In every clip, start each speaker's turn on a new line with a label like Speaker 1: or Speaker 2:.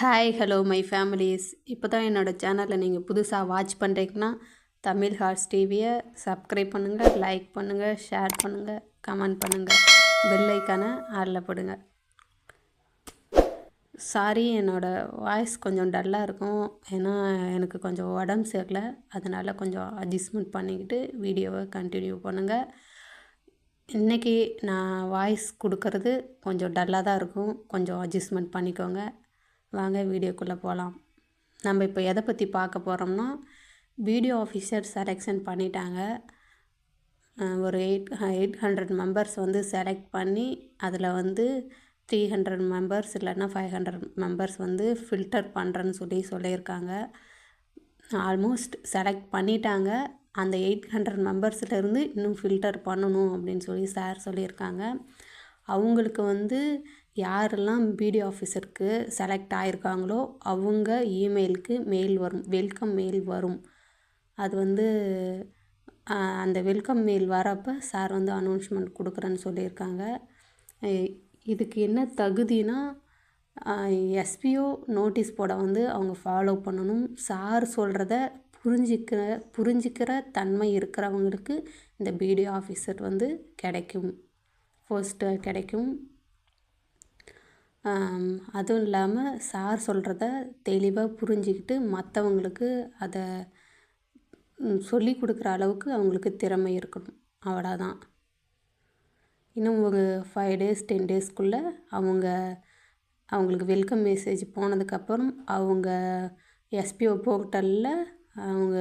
Speaker 1: Hi hello my families இப்போ தான் என்னோடய சேனலில் நீங்கள் புதுசாக வாட்ச் பண்ணுறீங்கன்னா தமிழ் ஹார்ட்ஸ் டிவியை சப்ஸ்கிரைப் பண்ணுங்கள் லைக் பண்ணுங்கள் ஷேர் பண்ணுங்கள் கமெண்ட் பண்ணுங்கள் பெல்லைக்கான ஐக்கானை ஆளில் போடுங்க. சாரி என்னோடய வாய்ஸ் கொஞ்சம் டல்லாக இருக்கும். ஏன்னா எனக்கு கொஞ்சம் உடம்பு சரியில்லை. அதனால் கொஞ்சம் அட்ஜஸ்ட்மெண்ட் பண்ணிக்கிட்டு வீடியோவை கண்டினியூ பண்ணுங்கள் இன்றைக்கி நான் வாய்ஸ் கொடுக்கறது கொஞ்சம் டல்லாக தான் இருக்கும். கொஞ்சம் அட்ஜஸ்ட்மெண்ட் பண்ணிக்கோங்க. வாங்க வீடியோக்குள்ளே போகலாம். நம்ம இப்போ எதை பற்றி பார்க்க போகிறோம்னா வீடியோ ஆஃபீஸர் செலெக்ஷன் பண்ணிட்டாங்க. ஒரு எயிட் எயிட் ஹண்ட்ரட் மெம்பர்ஸ் வந்து செலக்ட் பண்ணி அதில் வந்து த்ரீ ஹண்ட்ரட் மெம்பர்ஸ் இல்லைன்னா ஃபைவ் ஹண்ட்ரட் மெம்பர்ஸ் வந்து ஃபில்டர் பண்ணுறேன்னு சொல்லி சொல்லியிருக்காங்க. ஆல்மோஸ்ட் செலக்ட் பண்ணிட்டாங்க. அந்த எயிட் ஹண்ட்ரட் மெம்பர்ஸ்லேருந்து இன்னும் ஃபில்டர் பண்ணணும் அப்படின்னு சொல்லி சார் சொல்லியிருக்காங்க. அவங்களுக்கு வந்து யாரெல்லாம் பிடிஓ ஆஃபீஸருக்கு செலக்ட் ஆகிருக்காங்களோ அவங்க இமெயிலுக்கு மெயில் வரும் வெல்கம் மெயில் வரும். அது வந்து அந்த வெல்கம் மெயில் வரப்போ சார் வந்து அனௌன்ஸ்மெண்ட் கொடுக்குறேன்னு சொல்லியிருக்காங்க. இதுக்கு என்ன தகுதினா எஸ்பிஓ நோட்டீஸ் போட வந்து அவங்க ஃபாலோ பண்ணணும். சார் சொல்கிறத புரிஞ்சிக்கிற புரிஞ்சிக்கிற தன்மை இருக்கிறவங்களுக்கு இந்த பிடிஓ ஆஃபீஸர் வந்து கிடைக்கும். ஃபர்ஸ்ட்டு கிடைக்கும். அதுவும் இல்லாமல் சார் சொல்கிறத தெளிவாக புரிஞ்சிக்கிட்டு மற்றவங்களுக்கு அதை சொல்லி கொடுக்குற அளவுக்கு அவங்களுக்கு திறமை இருக்கணும். அவ்வளோதான் இன்னும் ஒரு ஃபைவ் டேஸ் டென் டேஸ்க்குள்ளே அவங்க அவங்களுக்கு வெல்கம் மெசேஜ் போனதுக்கப்புறம் அவங்க எஸ்பிஓ போர்ட்டலில் அவங்க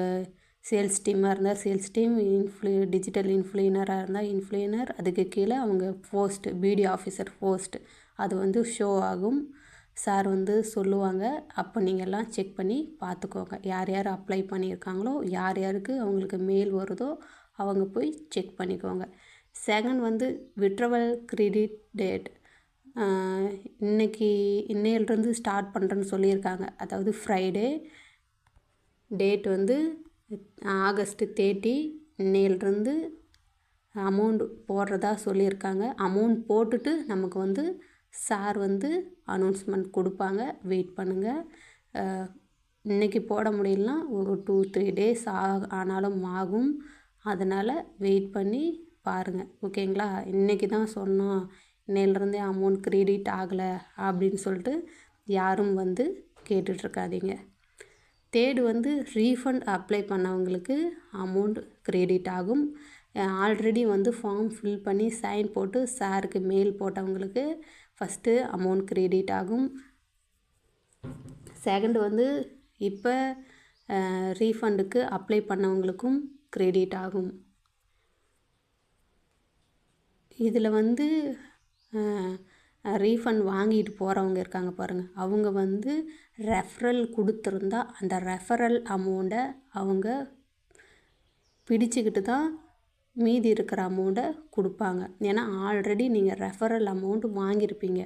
Speaker 1: சேல்ஸ் டீமாக இருந்தால் சேல்ஸ் டீம் இன்ஃப்ளூ டிஜிட்டல் இன்ஃப்ளூனராக இருந்தால் இன்ஃப்ளூனர் அதுக்கு கீழே அவங்க போஸ்ட் பிடி ஆஃபீஸர் போஸ்ட் அது வந்து ஷோ ஆகும். சார் வந்து சொல்லுவாங்க அப்போ நீங்கள் எல்லாம் செக் பண்ணி பார்த்துக்கோங்க. யார் யார் அப்ளை பண்ணியிருக்காங்களோ யார் யாருக்கு அவங்களுக்கு மெயில் வருதோ அவங்க போய் செக் பண்ணிக்கோங்க. செகண்ட் வந்து விட்ரவல் கிரெடிட் டேட் இன்னைக்கு இன்னையிலிருந்து ஸ்டார்ட் பண்ணுறேன்னு சொல்லியிருக்காங்க. அதாவது ஃப்ரைடே டேட் வந்து ஆகஸ்ட்டு தேர்ட்டி இன்னையிலிருந்து அமௌண்ட் போடுறதா சொல்லியிருக்காங்க. அமௌண்ட் போட்டுட்டு நமக்கு வந்து சார் வந்து அனௌன்ஸ்மெண்ட் கொடுப்பாங்க. வெயிட் பண்ணுங்கள் இன்றைக்கி இன்னைக்கு போட முடியலனா ஒரு டூ த்ரீ டேஸ் ஆக ஆனாலும் ஆகும். அதனால் வெயிட் பண்ணி பாருங்கள் ஓகேங்களா இன்றைக்கி தான் சொன்னோம். இன்னையிலேருந்தே அமௌண்ட் கிரெடிட் ஆகலை அப்படின்னு சொல்லிட்டு யாரும் வந்து கேட்டுட்ருக்காதீங்க தேர்டு வந்து ரீஃபண்ட் அப்ளை பண்ணவங்களுக்கு அமௌண்ட் க்ரெடிட் ஆகும். ஆல்ரெடி வந்து ஃபார்ம் ஃபில் பண்ணி சைன் போட்டு சாருக்கு மெயில் போட்டவங்களுக்கு ஃபஸ்ட்டு அமௌண்ட் க்ரெடிட் ஆகும். செகண்ட் வந்து இப்போ ரீஃபண்டுக்கு அப்ளை பண்ணவங்களுக்கும் க்ரெடிட் ஆகும். இதில் வந்து ரீஃபண்ட் வாங்கிட்டு போகிறவங்க இருக்காங்க பாருங்கள் அவங்க வந்து ரெஃபரல் கொடுத்துருந்தா அந்த ரெஃபரல் அமௌண்ட்டை அவங்க பிடிச்சிக்கிட்டு தான் மீதி இருக்கிற அமௌண்ட்டை கொடுப்பாங்க. ஏன்னா ஆல்ரெடி நீங்கள் ரெஃபரல் அமௌண்ட் வாங்கியிருப்பீங்க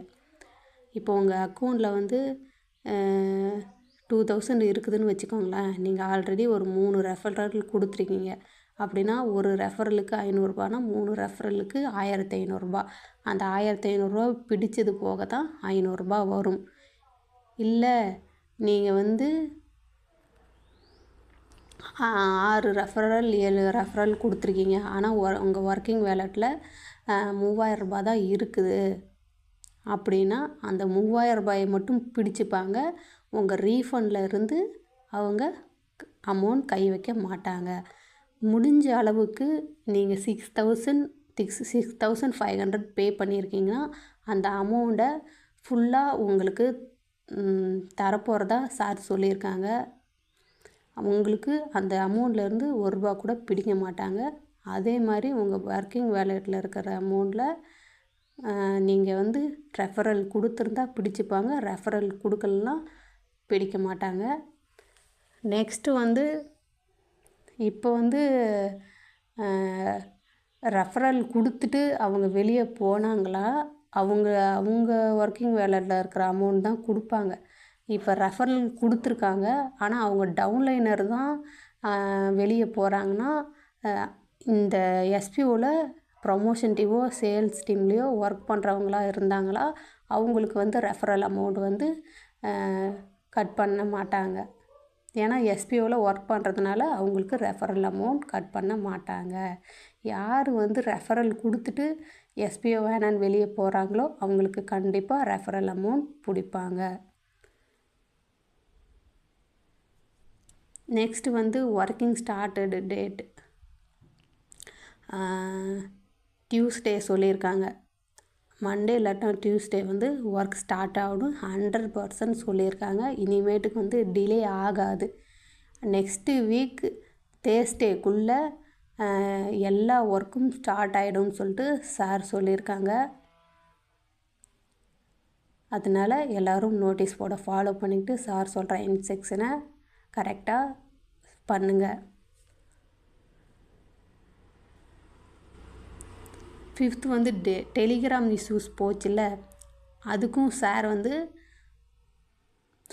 Speaker 1: இப்போ உங்கள் அக்கௌண்ட்டில் வந்து டூ தௌசண்ட் இருக்குதுன்னு வச்சுக்கோங்களேன். நீங்கள் ஆல்ரெடி ஒரு மூணு ரெஃபரல் கொடுத்துருக்கீங்க. அப்படின்னா ஒரு ரெஃபரலுக்கு ஐநூறுரூபானா மூணு ரெஃபரலுக்கு ஆயிரத்தி ஐநூறுரூபா அந்த ஆயிரத்தி ஐநூறுரூவா பிடிச்சது போக தான் ஐநூறுரூபா வரும். இல்லை நீங்கள் வந்து ஆறு ரெஃபரல் ஏழு ரெஃபரல் கொடுத்துருக்கீங்க. ஆனால் ஒ உங்கள் ஒர்க்கிங் வேலட்டில் மூவாயிரம் தான் இருக்குது. அப்படின்னா அந்த மூவாயிரம் ரூபாயை மட்டும் பிடிச்சிப்பாங்க. உங்கள் ரீஃபண்டில் இருந்து அவங்க அமௌண்ட் கை வைக்க மாட்டாங்க. முடிஞ்ச அளவுக்கு நீங்கள் six thousand six six thousand five hundred pay பண்ணியிருக்கீங்கன்னா அந்த அமௌண்ட்டை ஃபுல்லாக உங்களுக்கு தரப்போகிறதா சார் சொல்லியிருக்காங்க. உங்களுக்கு அந்த அமௌண்ட்லேருந்து ஒரு ரூபா கூட பிடிக்க மாட்டாங்க. அதே மாதிரி உங்கள் ஒர்க்கிங் வேலெட்டில் இருக்கிற அமௌண்ட்டில் நீங்கள் வந்து ரெஃபரல் கொடுத்துருந்தா பிடிச்சிப்பாங்க. ரெஃபரல் கொடுக்கலனா பிடிக்க மாட்டாங்க. நெக்ஸ்ட்டு வந்து இப்போ வந்து ரெஃபரல் கொடுத்துட்டு அவங்க வெளியே போனாங்களா அவங்க அவங்க ஒர்க்கிங் வேலையில் இருக்கிற அமௌண்ட் தான் கொடுப்பாங்க. இப்போ ரெஃபரல் கொடுத்துருக்காங்க ஆனால் அவங்க டவுன்லைனர் தான் வெளியே போகிறாங்கன்னா இந்த எஸ்பிஓவில் ப்ரொமோஷன் டீமோ சேல்ஸ் டீம்லேயோ ஒர்க் பண்ணுறவங்களா இருந்தாங்களா அவங்களுக்கு வந்து ரெஃபரல் அமௌண்ட் வந்து கட் பண்ண மாட்டாங்க. ஏன்னா எஸ்பிஓவில் ஒர்க் பண்ணுறதுனால அவங்களுக்கு ரெஃபரல் அமௌண்ட் கட் பண்ண மாட்டாங்க. யார் வந்து ரெஃபரல் கொடுத்துட்டு எஸ்பிஓ வேணான்னு வெளியே போகிறாங்களோ அவங்களுக்கு கண்டிப்பாக ரெஃபரல் அமௌண்ட் பிடிப்பாங்க. நெக்ஸ்ட்டு வந்து ஒர்க்கிங் ஸ்டார்டடு டேட் டியூஸ்டே சொல்லியிருக்காங்க. மண்டே இல்லாட்டா டியூஸ்டே வந்து ஒர்க் ஸ்டார்ட் ஆகணும். ஹண்ட்ரட் பர்சன்ட் சொல்லியிருக்காங்க. இனிமேட்டுக்கு வந்து டிலே ஆகாது. நெக்ஸ்ட்டு வீக் தேர்ஸ்டேக்குள்ளே எல்லா ஒர்க்கும் ஸ்டார்ட் ஆகிடும்னு சொல்லிட்டு சார் சொல்லியிருக்காங்க. அதனால் எல்லோரும் நோட்டீஸ் போட ஃபாலோ பண்ணிக்கிட்டு சார் சொல்கிற இன்செக்ஷனை கரெக்டாக பண்ணுங்கள் ஃபிஃப்த் வந்து டெ டெலிகிராம் இஷ்யூஸ் போச்சுல்ல அதுக்கும் சார் வந்து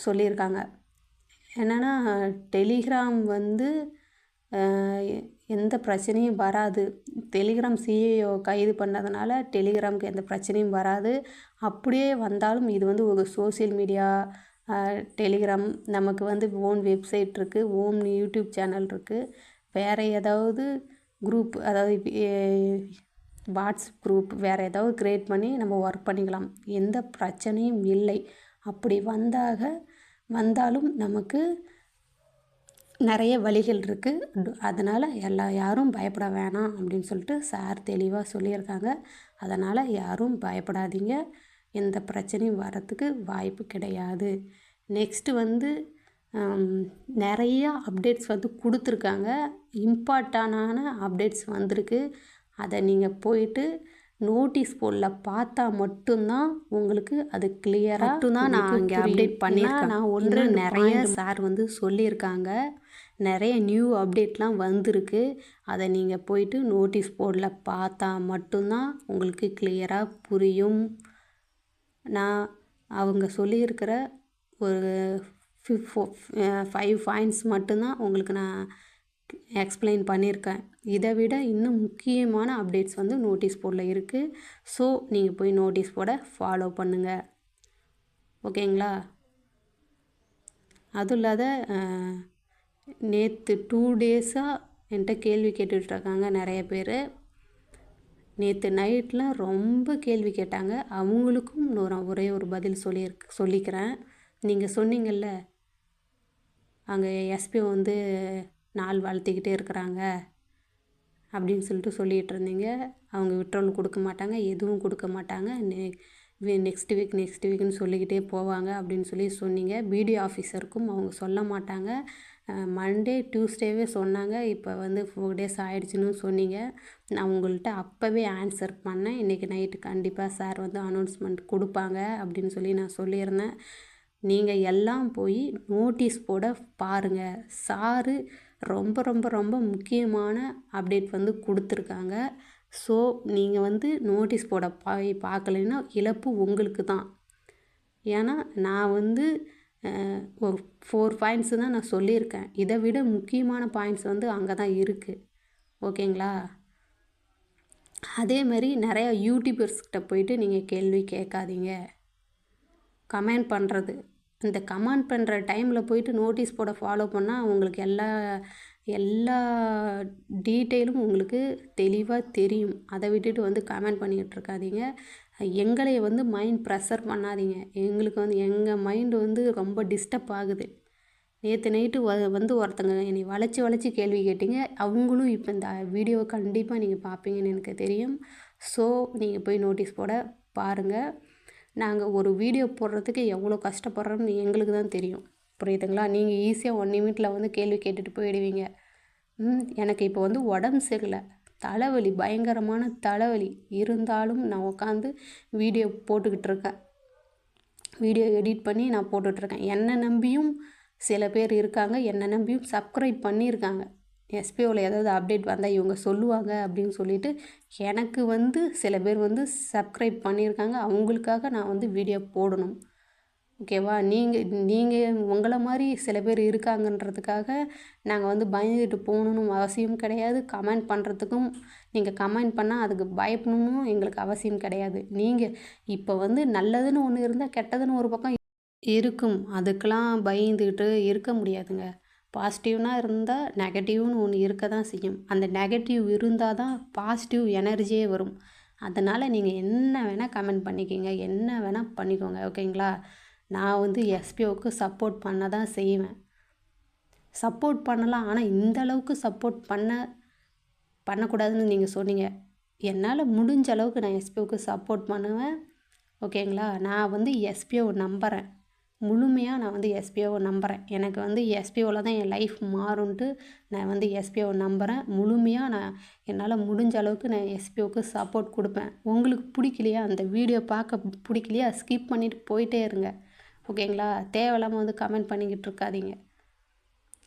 Speaker 1: சொல்லியிருக்காங்க. என்னென்னா டெலிகிராம் வந்து எந்த பிரச்சனையும் வராது. டெலிகிராம் சிஏஓ கைது பண்ணதுனால டெலிகிராமுக்கு எந்த பிரச்சனையும் வராது. அப்படியே வந்தாலும் இது வந்து ஒரு சோசியல் மீடியா டெலிகிராம் நமக்கு வந்து ஓன் வெப்சைட் இருக்குது ஓன் யூடியூப் சேனல் இருக்குது வேறு ஏதாவது குரூப் அதாவது வாட்ஸ்அப் குரூப் வேறு ஏதாவது க்ரியேட் பண்ணி நம்ம ஒர்க் பண்ணிக்கலாம். எந்த பிரச்சனையும் இல்லை. அப்படி வந்தாக வந்தாலும் நமக்கு நிறைய வழிகள் இருக்குது அதனால் எல்லா யாரும் பயப்பட வேணாம் அப்படின்னு சொல்லிட்டு சார் தெளிவாக சொல்லியிருக்காங்க. அதனால் யாரும் பயப்படாதீங்க. எந்த பிரச்சனையும் வரத்துக்கு வாய்ப்பு கிடையாது. நெக்ஸ்ட்டு வந்து நிறையா அப்டேட்ஸ் வந்து கொடுத்துருக்காங்க. இம்பார்ட்டனான அப்டேட்ஸ் வந்திருக்கு. அதை நீங்கள் போயிட்டு நோட்டீஸ் போர்டில் பார்த்தா மட்டும்தான் உங்களுக்கு அது கிளியராக மட்டும்தான் நான் அங்கே அப்டேட் பண்ணியிருக்கேன். நான் ஒன்று நிறைய சார் வந்து சொல்லியிருக்காங்க. நிறைய நியூ அப்டேட்லாம் வந்திருக்கு. அதை நீங்கள் போயிட்டு நோட்டீஸ் போர்டில் பார்த்தா மட்டும்தான் உங்களுக்கு கிளியராக புரியும். நான் அவங்க சொல்லியிருக்கிற ஒரு ஃபைவ் பாயிண்ட்ஸ் மட்டும்தான் உங்களுக்கு நான் எக்ஸ்பிளைன் பண்ணியிருக்கேன். இதை விட இன்னும் முக்கியமான அப்டேட்ஸ் வந்து நோட்டீஸ் போர்டில் இருக்குது ஸோ நீங்கள் போய் நோட்டீஸ் போர்டை ஃபாலோ பண்ணுங்கள் ஓகேங்களா? அதுவும் இல்லாத நேற்று டூ டேஸாக என்கிட்ட கேள்வி கேட்டுட்ருக்காங்க நிறைய பேர். நேற்று நைட்லாம் ரொம்ப கேள்வி கேட்டாங்க. அவங்களுக்கும் நான் ஒரே ஒரு பதில் சொல்லியிருக்கு சொல்லிக்கிறேன். நீங்கள் சொன்னீங்கள்ல அங்கே எஸ்பி வந்து நாள் வாழ்த்திக்கிட்டே இருக்கிறாங்க அப்படின்னு சொல்லிட்டு சொல்லிகிட்டு இருந்தீங்க. அவங்க விட்ரோல் கொடுக்க மாட்டாங்க எதுவும் கொடுக்க மாட்டாங்க. நெ நெக்ஸ்ட் வீக் நெக்ஸ்ட் வீக்னு சொல்லிக்கிட்டே போவாங்க அப்படின்னு சொல்லி சொன்னீங்க. பிடிஓ ஆஃபீஸருக்கும் அவங்க சொல்ல மாட்டாங்க. மண்டே டியூஸ்டேவே சொன்னாங்க. இப்போ வந்து ஃபோர் டேஸ் ஆகிடுச்சின்னு சொன்னீங்க. நான் உங்கள்கிட்ட அப்போவே ஆன்சர் பண்ணேன். இன்றைக்கி நைட்டு கண்டிப்பாக சார் வந்து அனௌன்ஸ்மெண்ட் கொடுப்பாங்க அப்படின்னு சொல்லி நான் சொல்லியிருந்தேன். நீங்கள் எல்லாம் போய் நோட்டீஸ் போட பாருங்கள் சாரு ரொம்ப ரொம்ப ரொம்ப முக்கியமான அப்டேட் வந்து கொடுத்துருக்காங்க. ஸோ நீங்கள் வந்து நோட்டீஸ் போட போய் பார்க்கலைன்னா இழப்பு உங்களுக்கு தான். ஏன்னா நான் வந்து ஒரு ஃபோர் பாயிண்ட்ஸு தான் நான் சொல்லியிருக்கேன். இதை விட முக்கியமான பாயிண்ட்ஸ் வந்து அங்கே தான் இருக்குது ஓகேங்களா? அதே மாதிரி நிறையா யூடியூபர்ஸ்கிட்ட போயிட்டு நீங்கள் கேள்வி கேட்காதீங்க. கமெண்ட் பண்ணுறது இந்த கமெண்ட் பண்ணுற டைமில் போயிட்டு நோட்டீஸ் போட ஃபாலோ பண்ணால் உங்களுக்கு எல்லா எல்லா டீட்டெயிலும் உங்களுக்கு தெளிவாக தெரியும். அதை விட்டுட்டு வந்து கமெண்ட் பண்ணிக்கிட்டு இருக்காதீங்க. எங்களை வந்து மைண்ட் ப்ரெஷர் பண்ணாதீங்க. எங்களுக்கு வந்து எங்கள் மைண்டு வந்து ரொம்ப டிஸ்டர்ப் ஆகுது. நேற்று நைட்டு வ வந்து ஒருத்தங்க என்னை வளைச்சி வளைச்சி கேள்வி கேட்டீங்க. அவங்களும் இப்போ இந்த வீடியோவை கண்டிப்பாக நீங்கள் பார்ப்பீங்கன்னு எனக்கு தெரியும். ஸோ நீங்கள் போய் நோட்டீஸ் போட பாருங்கள் நாங்கள் ஒரு வீடியோ போடுறதுக்கு எவ்வளோ கஷ்டப்படுறோம்னு எங்களுக்கு தான் தெரியும். புரியுதுங்களா? நீங்கள் ஈஸியாக ஒன் நிமிட்டில் வந்து கேள்வி கேட்டுட்டு போயிடுவீங்க. எனக்கு இப்போ வந்து உடம்பு சரியில்லை. தலைவலி பயங்கரமான தலைவலி. இருந்தாலும் நான் உட்காந்து வீடியோ போட்டுக்கிட்டு இருக்கேன். வீடியோ எடிட் பண்ணி நான் போட்டுட்ருக்கேன் என்னை நம்பியும் சில பேர் இருக்காங்க. என்னை நம்பியும் சப்ஸ்கிரைப் பண்ணியிருக்காங்க. எஸ்பிஓவில் ஏதாவது அப்டேட் வந்தால் இவங்க சொல்லுவாங்க அப்படின்னு சொல்லிட்டு எனக்கு வந்து சில பேர் வந்து சப்ஸ்கிரைப் பண்ணியிருக்காங்க. அவங்களுக்காக நான் வந்து வீடியோ போடணும். ஓகேவா நீங்கள் நீங்கள் உங்களை மாதிரி சில பேர் இருக்காங்கன்றதுக்காக நாங்கள் வந்து பயந்துட்டு போகணும்னு அவசியம் கிடையாது. கமெண்ட் பண்ணுறதுக்கும் நீங்கள் கமெண்ட் பண்ணால் அதுக்கு பயப்படணும் எங்களுக்கு அவசியம் கிடையாது. நீங்கள் இப்போ வந்து நல்லதுன்னு ஒன்று இருந்தால் கெட்டதுன்னு ஒரு பக்கம் இருக்கும். அதுக்கெலாம் பயந்துக்கிட்டு இருக்க முடியாதுங்க. பாசிட்டிவ்னால் இருந்தால் நெகட்டிவ்னு ஒன்று இருக்க தான் செய்யும். அந்த நெகட்டிவ் இருந்தால் தான் பாசிட்டிவ் எனர்ஜியே வரும். அதனால் நீங்கள் என்ன வேணால் கமெண்ட் பண்ணிக்கிங்க. என்ன வேணால் பண்ணிக்கோங்க. ஓகேங்களா? நான் வந்து எஸ்பிஓவுக்கு சப்போர்ட் பண்ண தான் செய்வேன். சப்போர்ட் பண்ணலாம். ஆனால் இந்த அளவுக்கு சப்போர்ட் பண்ண பண்ணக்கூடாதுன்னு நீங்கள் சொன்னீங்க. என்னால் முடிஞ்ச அளவுக்கு நான் எஸ்பிஓவுக்கு சப்போர்ட் பண்ணுவேன். ஓகேங்களா? நான் வந்து எஸ்பிஓ நம்புகிறேன் முழுமையாக நான் வந்து எஸ்பிஓவை நம்புகிறேன் எனக்கு வந்து எஸ்பிஓவில் தான் என் லைஃப் மாறும்ன்ட்டு நான் வந்து எஸ்பிஓவை நம்புகிறேன் முழுமையாக நான் என்னால் முடிஞ்ச அளவுக்கு நான் எஸ்பிஓவுக்கு சப்போர்ட் கொடுப்பேன். உங்களுக்கு பிடிக்கலையா? அந்த வீடியோ பார்க்க பிடிக்கலையா? ஸ்கிப் பண்ணிவிட்டு போயிட்டே இருங்க. ஓகேங்களா தேவையில்லாமல் வந்து கமெண்ட் பண்ணிக்கிட்டு இருக்காதீங்க.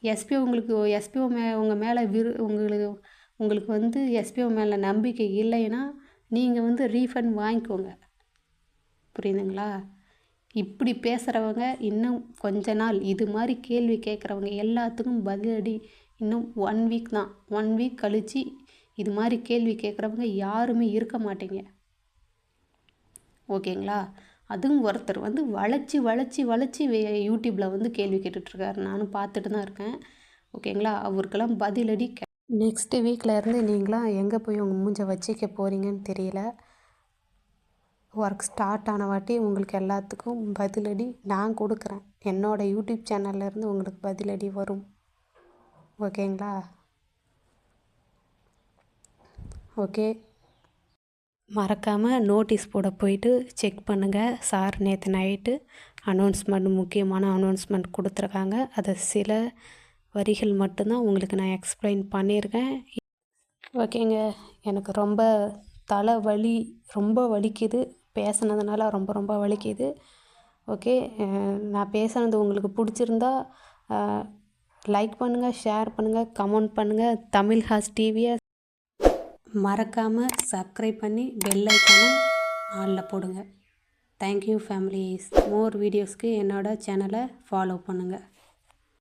Speaker 1: எஸ்பிஓ உங்களுக்கு எஸ்பிஓ மே உங்கள் மேலே விரு உங்களுக்கு உங்களுக்கு வந்து எஸ்பிஓ மேலே நம்பிக்கை இல்லைன்னா நீங்கள் வந்து ரீஃபண்ட் வாங்கிக்கோங்க. புரியுதுங்களா? இப்படி பேசுகிறவங்க இன்னும் கொஞ்ச நாள் இது மாதிரி கேள்வி கேட்குறவங்க எல்லாத்துக்கும் பதிலடி இன்னும் ஒன் வீக் தான். ஒன் வீக் கழித்து இது மாதிரி கேள்வி கேட்குறவங்க யாருமே இருக்க மாட்டீங்க. ஓகேங்களா? அதுவும் ஒருத்தர் வந்து வளைச்சி வளைச்சி வளைச்சி யூடியூப்பில் வந்து கேள்வி கேட்டுட்ருக்காரு. நானும் பார்த்துட்டு தான் இருக்கேன். ஓகேங்களா? அவருக்கெல்லாம் பதிலடி கெ நெக்ஸ்ட்டு வீக்கில் இருந்து நீங்களாம் எங்கே போய் உங்கள் மூஞ்சை வச்சிக்க போகிறீங்கன்னு தெரியல. ஒர்க் ஸ்டார்ட் ஆனவாட்டி உங்களுக்கு எல்லாத்துக்கும் பதிலடி நான் கொடுக்குறேன். என்னோடய யூடியூப் சேனல்லேருந்து உங்களுக்கு பதிலடி வரும். ஓகேங்களா? ஓகே. மறக்காமல் நோட்டீஸ் போட போயிட்டு செக் பண்ணுங்கள் சார் நேற்று நைட்டு அனௌன்ஸ்மெண்ட் முக்கியமான அனௌன்ஸ்மெண்ட் கொடுத்துருக்காங்க. அதை சில வரிகள் மட்டும்தான் உங்களுக்கு நான் எக்ஸ்பிளைன் பண்ணியிருக்கேன். ஓகேங்க. எனக்கு ரொம்ப தலை வலி ரொம்ப வலிக்குது. பேசுனதுனால ரொம்ப ரொம்ப வலிக்குது. ஓகே நான் பேசுனது உங்களுக்கு பிடிச்சிருந்தா லைக் பண்ணுங்கள் ஷேர் பண்ணுங்கள் கமெண்ட் பண்ணுங்கள் தமிழ் ஹாஸ் டிவியை மறக்காமல் சப்ஸ்கிரைப் பண்ணி பெல் ஐக்கானை ஆளில் போடுங்க. தேங்க்யூ ஃபேமிலிஸ் மோர் வீடியோஸ்க்கு என்னோடய சேனலை ஃபாலோ பண்ணுங்கள்